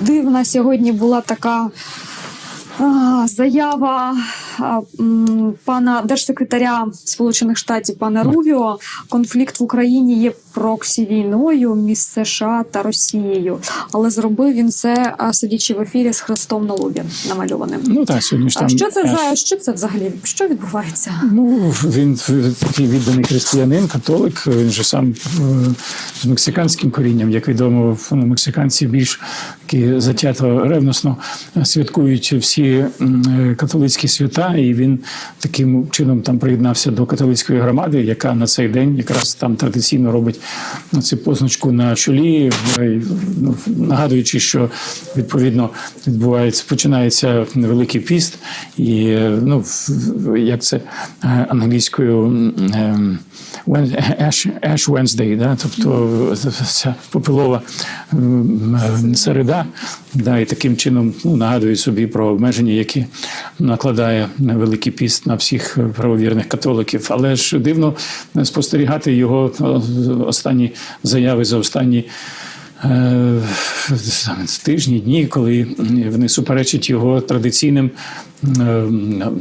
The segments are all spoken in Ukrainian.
дивна сьогодні була така а, заява пана держсекретаря Сполучених Штатів пана Рубіо. Конфлікт в Україні є проксі війною між США та Росією. Але зробив він це, сидячи в ефірі з хрестом на лобі намальованим. Ну так, сьогодні ж А там що це за що це взагалі? Що відбувається? Ну, він такий відданий християнин, католик. Він же сам е, з мексиканським корінням, як відомо, ну, мексиканці більш такі затято ревносно святкують всі е, католицькі свята, і він таким чином там приєднався до католицької громади, яка на цей день якраз там традиційно робить ну, цю позначку на чолі, е, ну, нагадуючи, що відповідно відбувається, починається великий піст, і ну як це е, англійською Ash, Ash Wednesday, да? тобто ця е, середа, да, і таким чином ну, нагадує собі про обмеження, які накладає великий піст на всіх правовірних католиків. Але ж дивно спостерігати його е, останні заяви за останні. е, Тижні, дні, коли вони суперечать його традиційним е,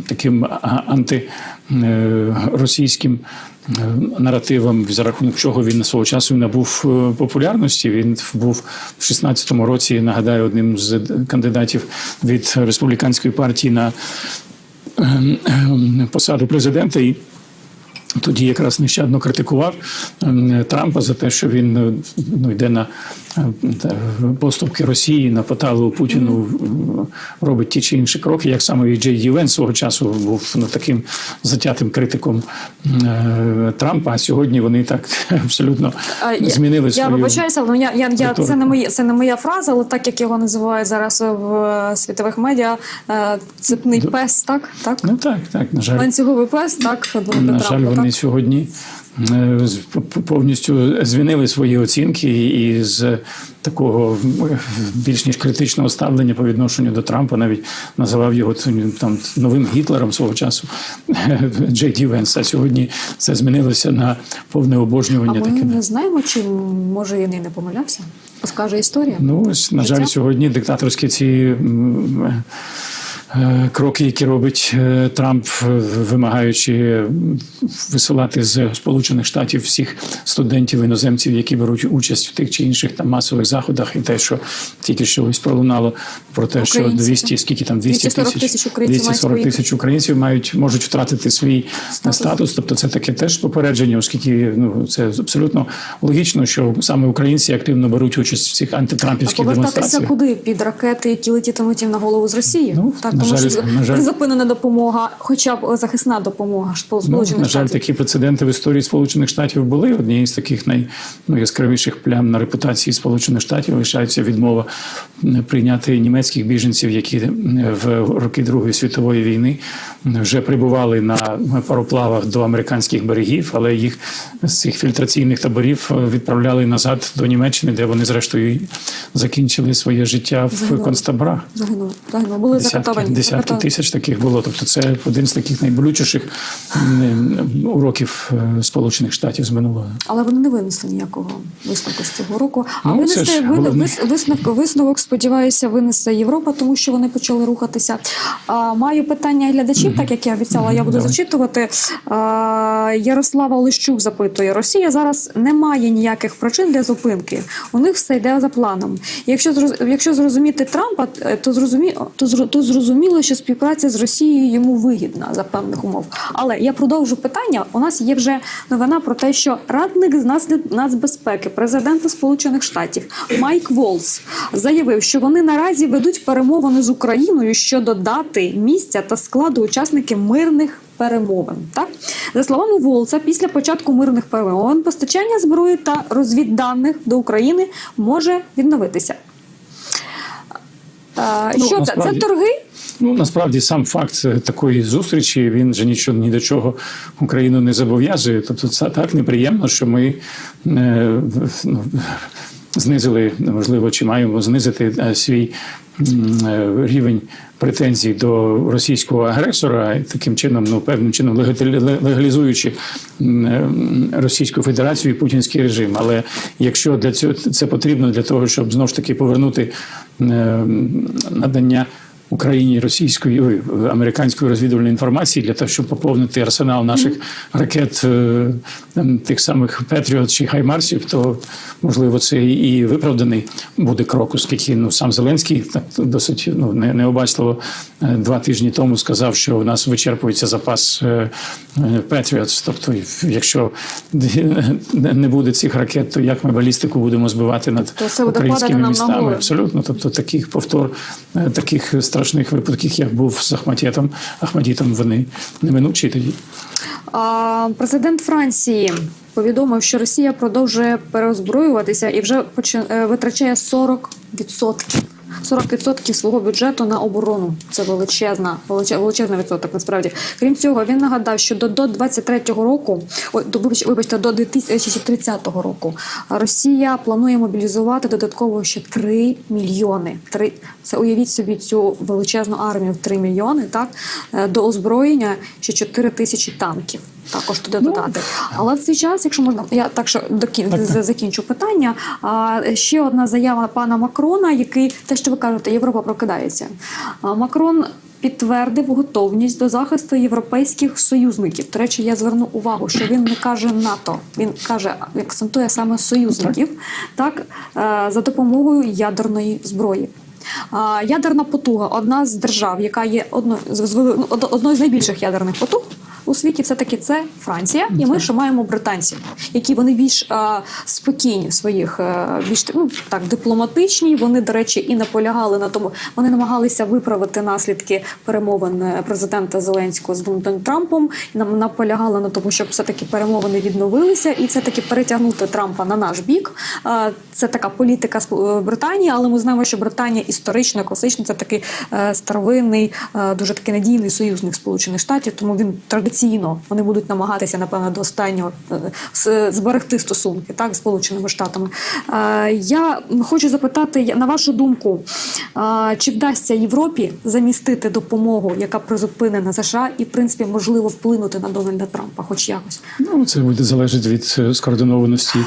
таким антиросійським е, наративам, за рахунок чого він свого часу набув е, популярності. Він був в 16-му році, нагадаю, одним з кандидатів від республіканської партії на е, е, посаду президента. І тоді якраз нещадно критикував е, Трампа за те, що він е, ну, йде на поступки Росії, на поталу Путіну, е, робить ті чи інші кроки. Як саме і Джей Ді свого часу був ну, таким затятим критиком е, Трампа. А сьогодні вони так абсолютно А, я- змінили Я вибачаюся, але я, я, я, це, не моє, це не моя фраза, але так як його називають зараз в е, світових медіа, е, цепний пес, так? так? Ну так, так, на жаль. Ланцюговий пес, так? На жаль, вони так? сьогодні е, повністю змінили свої оцінки і з такого е, більш ніж критичного ставлення по відношенню до Трампа навіть називав його там новим Гітлером свого часу Джей Ді Венс. А сьогодні це змінилося на повне А обожнювання ми не знаємо, чи може він і не помилявся? Скаже історія. Ну ось на жаль, сьогодні диктаторські ці е, е, кроки, які робить е, Трамп, е, вимагаючи висилати з Сполучених Штатів всіх студентів іноземців, які беруть участь в тих чи інших там масових заходах, і те, що тільки що ось пролунало про те, що Українці, 200, скільки там 200 240 тисяч тисяч українців мають 240 тисяч українців мають можуть втратити свій Статус. статус. Тобто, це таке теж попередження, оскільки ну це абсолютно логічно, що саме українці активно беруть участь в цих А антитрампівських повертатися демонстраціях. куди? Під ракети, які летітимуть їм на голову з Росії? Ну, так, на тому жаль, що на жаль. призупинена допомога, хоча б захисна допомога ж Ну, Сполучених на жаль, такі прецеденти в історії Сполучених Штатів були. Однією з таких найяскравіших плям на репутації Сполучених Штатів лишається відмова прийняти німецьких біженців, які в роки Другої світової війни вже прибували на пароплавах до американських берегів, але їх з цих фільтраційних таборів е, відправляли назад до Німеччини, де вони зрештою закінчили своє життя в концтаборах. Загинули, загинули. Були закатовані. Десятки тисяч таких було. Тобто, це один з таких найболючіших уроків е, Сполучених Штатів з минулого. Але вони не винесли ніякого висновку з цього року. А Ну, це винесе ж вин- головне. вис- висновок, висновок, сподіваюся, винесе Європа, тому що вони почали рухатися. А, маю питання глядачів, так як я обіцяла, я буду Давай. зачитувати. А, Ярослава Олещук запитує: Росія зараз не має ніяких причин для зупинки. У них все йде за планом. Якщо якщо зрозуміти Трампа, е, то зрозумі, то, зро- то зрозуміло, що співпраця з Росією йому вигідна за певних умов. Але я продовжу питання. У нас є вже новина про те, що радник з нацбезпеки президента Сполучених Штатів Майк Волс заявив, що вони наразі ведуть перемовини з Україною щодо дати місця та складу учасників мирних. Перемовин так за словами Волца, після початку мирних перемовин постачання зброї та розвідданих до України може відновитися. А, Ну, що це? насправді- Це торги? Ну насправді сам факт такої зустрічі він же нічого ні до чого Україну не зобов'язує. Тобто, це так неприємно, що ми е, ну, знизили, можливо, чи маємо знизити е, свій е, рівень претензій до російського агресора, таким чином, ну певним чином легалі- легалізуючи е, Російську Федерацію і путінський режим. Але якщо для цього це потрібно для того, щоб знову ж таки повернути надання. Україні російської ой, американської розвідувальної інформації для того, щоб поповнити арсенал наших ракет е, там, тих самих Петріот чи Хаймарсів, то можливо це і виправданий буде крок, оскільки ну сам Зеленський так досить ну не, необачливо е, два тижні тому сказав, що у нас вичерпується запас Петріот. Тобто, якщо не буде цих ракет, то як ми балістику будемо збивати над То це українськими містами? Абсолютно, тобто таких повтор е, таких страшних випадків, як був з Ахматітом, Ахмадітом, вони неминучі тоді. Президент Франції повідомив, що Росія продовжує переозброюватися і вже е, витрачає 40%. 40% свого бюджету на оборону. Це величезна, величе- величезний відсоток. Насправді, крім цього, він нагадав, що до, до 23-го року, ой, до вибач- вибачте, до 2030 року Росія планує мобілізувати додатково ще 3 мільйони. 3, це уявіть собі цю величезну армію в 3 мільйони. Так Е, до озброєння ще 4 тисячі танків. Також туди додати. Але в цей час, якщо можна, я так що до кін... з- закінчу питання. А ще одна заява пана Макрона, який те, що ви кажете, Європа прокидається. А, Макрон підтвердив готовність до захисту європейських союзників. До речі, я зверну увагу, що він не каже НАТО, він каже, акцентує саме союзників, так е, за допомогою ядерної зброї. Ядерна потуга одна з держав, яка є одною з ну, одною з найбільших ядерних потуг. У світі все таки це Франція, і ми ще маємо британців, які вони більш а, спокійні в своїх е, більш ну, так дипломатичні. Вони, до речі, і наполягали на тому. Вони намагалися виправити наслідки перемовин е, президента Зеленського з Дональдом Трампом. Нам наполягали на тому, щоб все таки перемовини відновилися, і все таки перетягнути Трампа на наш бік. А, Це така політика Британії, але ми знаємо, що Британія історично, класично це такий е, старовинний, е, дуже такий надійний союзник Сполучених Штатів. Тому він традиційно вони будуть намагатися, напевно, до останнього е, зберегти стосунки так Сполученими Штатами. Е, Я хочу запитати на вашу думку, е, чи вдасться Європі замістити допомогу, яка призупинена США, і в принципі можливо вплинути на Дональда Трампа, хоч якось. Ну, це буде залежати від скоординованості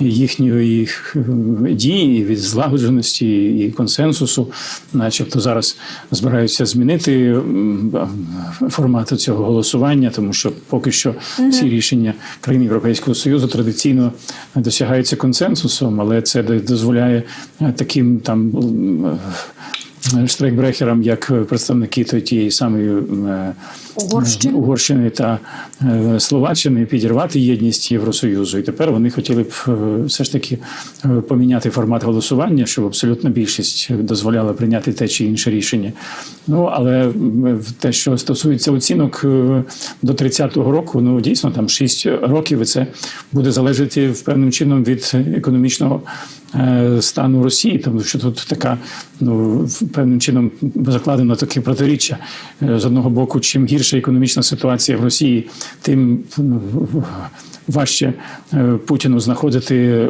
їхньої дії, від злагодженості і консенсусу. Начебто зараз збираються змінити формат цього голосування, тому що поки що всі рішення країн Європейського Союзу традиційно досягаються консенсусом, але це дозволяє е, таким там. Е, Штрейкбрехерам, як представники тієї самої е, Угорщини. Угорщини та е, Словаччини підірвати єдність Євросоюзу. І тепер вони хотіли б е, все ж таки е, поміняти формат голосування, щоб абсолютна більшість дозволяла прийняти те чи інше рішення. Ну але те, що стосується оцінок е, до 30-го року, ну дійсно там 6 років, і це буде залежати певним чином від економічного. Е, Стану Росії, тому що тут така ну певним чином закладено таке протиріччя Е, з одного боку, чим гірша економічна ситуація в Росії, тим ну, важче е, Путіну знаходити е,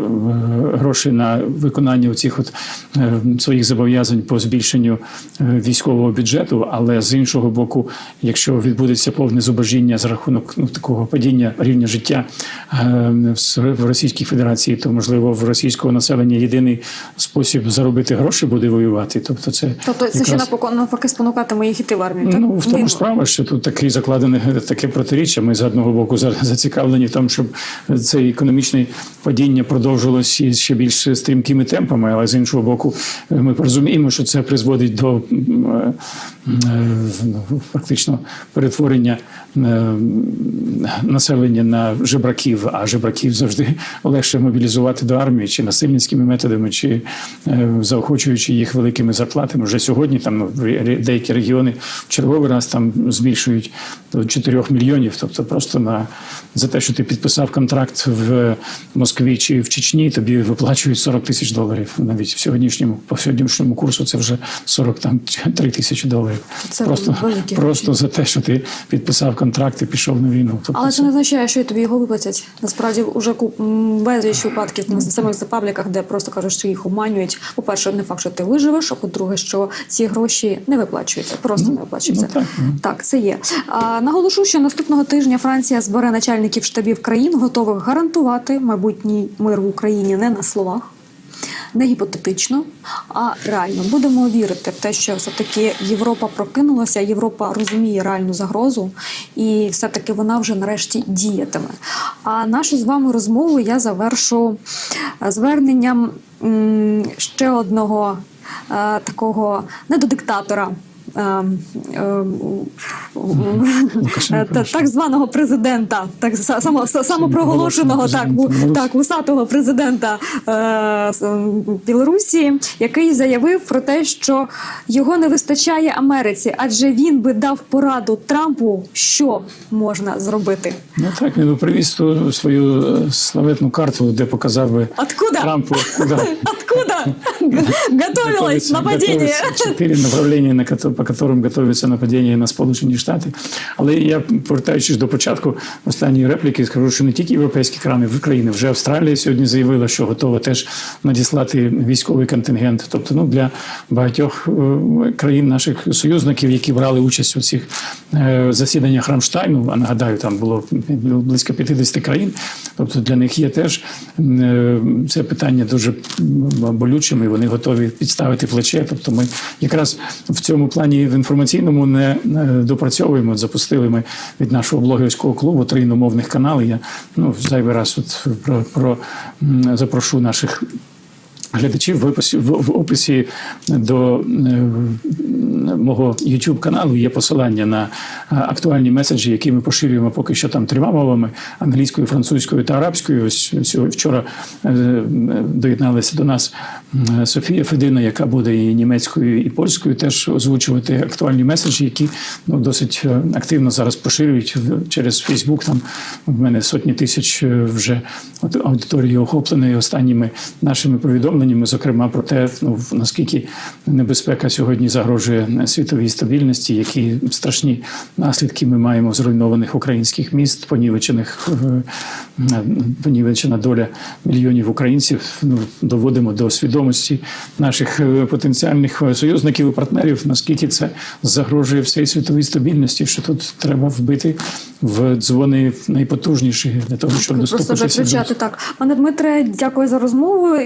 гроші на виконання цих от е, своїх зобов'язань по збільшенню військового бюджету. Але з іншого боку, якщо відбудеться повне зубожіння за рахунок ну такого падіння рівня життя в- Російській Федерації, то можливо в російського населення єдиний спосіб заробити гроші буде воювати. Тобто, це Тобто це ще якраз- напоко- навпаки спонукатиме їх іти в армію. так? Ну, в тому ж справа, що тут такий закладене таке протиріччя. Ми з одного боку за- зацікавлені в тому, щоб це економічне падіння продовжилось і ще більш стрімкими темпами, але з іншого боку, ми розуміємо, що це призводить до е, фактично перетворення е, населення на жебраків, а жебраків завжди легше мобілізувати до армії чи насильницькими методами, чи е, заохочуючи їх великими зарплатами. Вже сьогодні там ну, деякі регіони в черговий раз там збільшують до 4 мільйонів. Тобто, просто на за те, що ти підписав контракт в Москві чи в Чечні, тобі виплачують 40 тисяч доларів. Навіть в сьогоднішньому по сьогоднішньому курсу це вже 40 там 3 тисячі доларів. Це просто, великі просто за те, що ти підписав контракт і пішов на війну. Тобто Але це не означає, що і тобі його виплатять. Насправді вже куп- безліч випадків на самих запабліках, де просто кажуть, що їх обманюють. По-перше, не факт, що ти виживеш, а по-друге, що ці гроші не виплачуються, просто не виплачуються. ну, так, ну. Так, це є. А, наголошу, що наступного тижня Франція збере начальників штабів країн, готових гарантувати майбутній мир в Україні не на словах. Не гіпотетично, а реально будемо вірити в те, що все таки Європа прокинулася, Європа розуміє реальну загрозу, і все таки вона вже нарешті діятиме. А нашу з вами розмову я завершу е, зверненням ще одного е, такого не до диктатора. Е, е, Лукашенко. та- так званого президента, так са- само, самопроголошеного так, так вусатого президента е, з, м, Білорусі, який заявив про те, що його не вистачає Америці, адже він би дав пораду Трампу, що можна зробити. Ну так, він би привіз ту свою е, славетну карту, де показав би Откуда? Трампу, куди Откуда готовилось нападение? направлення, на кото- по которым готується нападіння на Сполучені Штати. Але я, повертаючись до початку останньої репліки, скажу, що не тільки європейські країни, в країни вже Австралія сьогодні заявила, що готова теж надіслати військовий контингент. Тобто, ну для багатьох е, країн наших союзників, які брали участь у цих е, засіданнях Рамштайну, а нагадаю, там було близько 50 країн. Тобто для них є теж е, це питання дуже болючим, і вони готові підставити плече. Тобто, ми якраз в цьому плані в інформаційному не допрацьовуємо. Запустили ми від нашого блогерського клубу три іномовних канали. Я ну зайвий раз от про, про м, запрошу наших. Глядачів в описі, в, описі до е, мого YouTube каналу є посилання на е, актуальні меседжі, які ми поширюємо поки що там трьома мовами: англійською, французькою та арабською. Ось вчора е, доєдналася до нас Софія Федина, яка буде і німецькою, і польською, теж озвучувати актуальні меседжі, які ну досить активно зараз поширюють через Фейсбук. Там в мене сотні тисяч вже аудиторії охопленої останніми нашими повідомленнями, зокрема про те, ну наскільки небезпека сьогодні загрожує світовій стабільності, які страшні наслідки ми маємо зруйнованих українських міст, понівечених е, понівечена доля мільйонів українців. Ну доводимо до свідомості наших е, потенціальних союзників і партнерів, наскільки це загрожує всій світовій стабільності, що тут треба вбити в дзвони найпотужніші для того, щоб Просто достукатися до виключати так. Пане Дмитре, дякую за розмову.